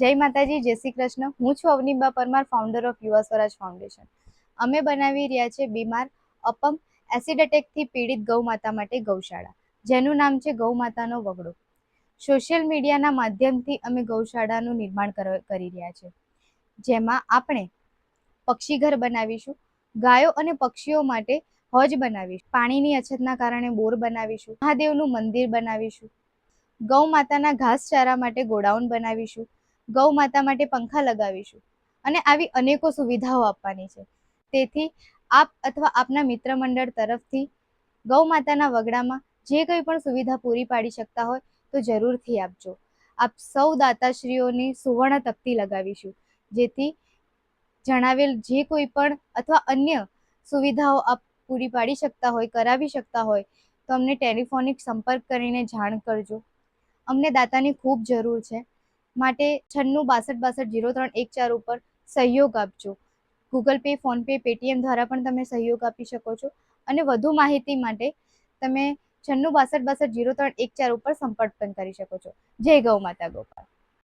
જય માતાજી, જય શ્રી કૃષ્ણ. હું છું અવનીબા પરમાર ફાઉન્ડર ઓફ યુવા સ્વરાજ ફાઉન્ડેશન અમે બનાવી રહ્યા છે બીમાર અપમ એસિડ એટેકથી પીડિત ગૌ માતા માટે ગૌશાળા. જેનું નામ છે ગૌ માતાનો વગડો. સોશિયલ મીડિયાના માધ્યમથી અમે ગૌશાળાનું નિર્માણ કરી રહ્યા છે. જેમાં આપણે પક્ષીઘર બનાવીશું, ગાયો અને પક્ષીઓ માટે હોજ બનાવીશું, પાણીની અછતના કારણે બોર બનાવીશું, મહાદેવનું મંદિર બનાવીશું, ગૌ માતાના ઘાસચારા માટે ગોડાઉન બનાવીશું ગૌ માતા માટે પંખા લગાવીશું. અને આવી અનેકો સુવિધાઓ આપવાની છે. તેથી આપ અથવા આપના મિત્ર મંડળ તરફથી ગૌ માતાના વગડામાં જે કંઈ પણ સુવિધા પૂરી પાડી શકતા હોય તો જરૂરથી આપજો. આપ સૌ દાતાશ્રીઓની સુવર્ણ તકતી લગાવીશું. જેથી જણાવેલ જે કોઈ પણ અથવા અન્ય સુવિધાઓ આપ પૂરી પાડી શકતા હોય, કરાવી શકતા હોય, તો અમને ટેલિફોનિક સંપર્ક કરીને જાણ કરજો. અમને દાતાની ખૂબ જરૂર છે. માટે છન્નું બાસઠ બાસઠ જીરો ત્રણ એક ચાર ઉપર સહયોગ આપજો. ગૂગલ પે ફોનપે પેટીએમ દ્વારા પણ તમે સહયોગ આપી શકો છો. અને વધુ માહિતી માટે તમે છન્નું બાસઠ બાસઠ જીરો ત્રણ એક ચાર ઉપર સંપર્ક પણ કરી શકો છો. જય ગૌ માતા ગોપાલ.